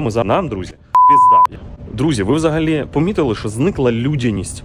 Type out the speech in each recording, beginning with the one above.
ми за нам, друзі, пізда. Друзі, ви взагалі помітили, що зникла людяність.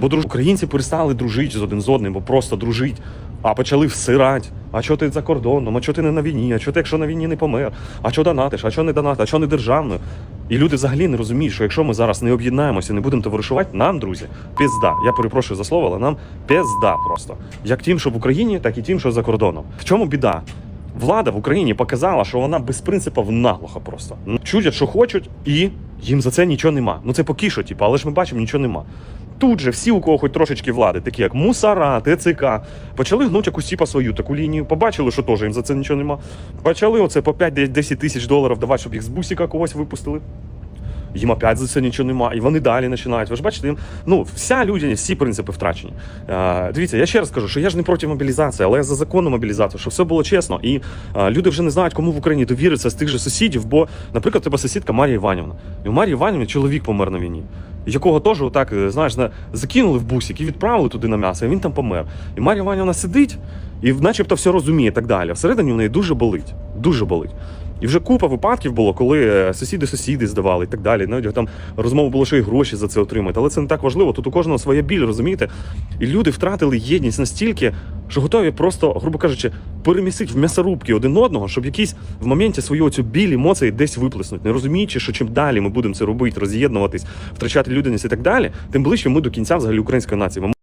Бо друж... українці перестали дружити з один з одним, бо просто дружить. А почали всирати. А що ти за кордоном? А що ти не на війні? А що ти, якщо на війні не помер? А що донатиш? А що не донатиш? А що не державною? І люди взагалі не розуміють, що якщо ми зараз не об'єднаємося і не будемо товаришувати, нам, друзі, пізда. Я перепрошую за слово, але нам пізда просто. Як тим, що в Україні, так і тим, що за кордоном. В чому біда? Влада в Україні показала, що вона без принципів наглоха просто. Чудять, що хочуть, і їм за це нічого нема. Ну це поки що, типу, але ж ми бачимо, нічого нема. Тут же всі, у кого хоч трошечки влади, такі як Мусара, ТЦК, почали гнути якусь сіпа свою таку лінію. Побачили, що теж їм за це нічого нема. Почали оце по 5-10 тисяч доларів давати, щоб їх з бусіка когось випустили. Їм опять за це нічого нема, і вони далі починають. Ви ж бачите, їм ну вся людяність, всі принципи втрачені. Е, дивіться, я ще раз кажу, що я ж не проти мобілізації, але я за законну мобілізацію, щоб все було чесно. І е, люди вже не знають, кому в Україні довіритися з тих же сусідів. Бо, наприклад, тебе сусідка Марія Іванівна. І у Марії Іванівні чоловік помер на війні. Якого теж отак, е, знаєш, на- закинули в бусик і відправили туди на м'ясо, і він там помер. І Марія Іванівна сидить і начебто все розуміє і так далі. Всередині в неї дуже болить. Дуже болить. І вже купа випадків було, коли е, сусіди сусіди здавали і так далі. Навіть там розмова було, що і гроші за це отримати. Але це не так важливо. Тут у кожного своя біль, розумієте? І люди втратили єдність настільки, що готові просто, грубо кажучи, перемісити в м'ясорубки один одного, щоб якийсь в моменті свою цю біль емоції десь виплеснути, не розуміючи, що чим далі ми будемо це робити, роз'єднуватись, втрачати людяність і так далі, тим ближче ми до кінця взагалі української нації.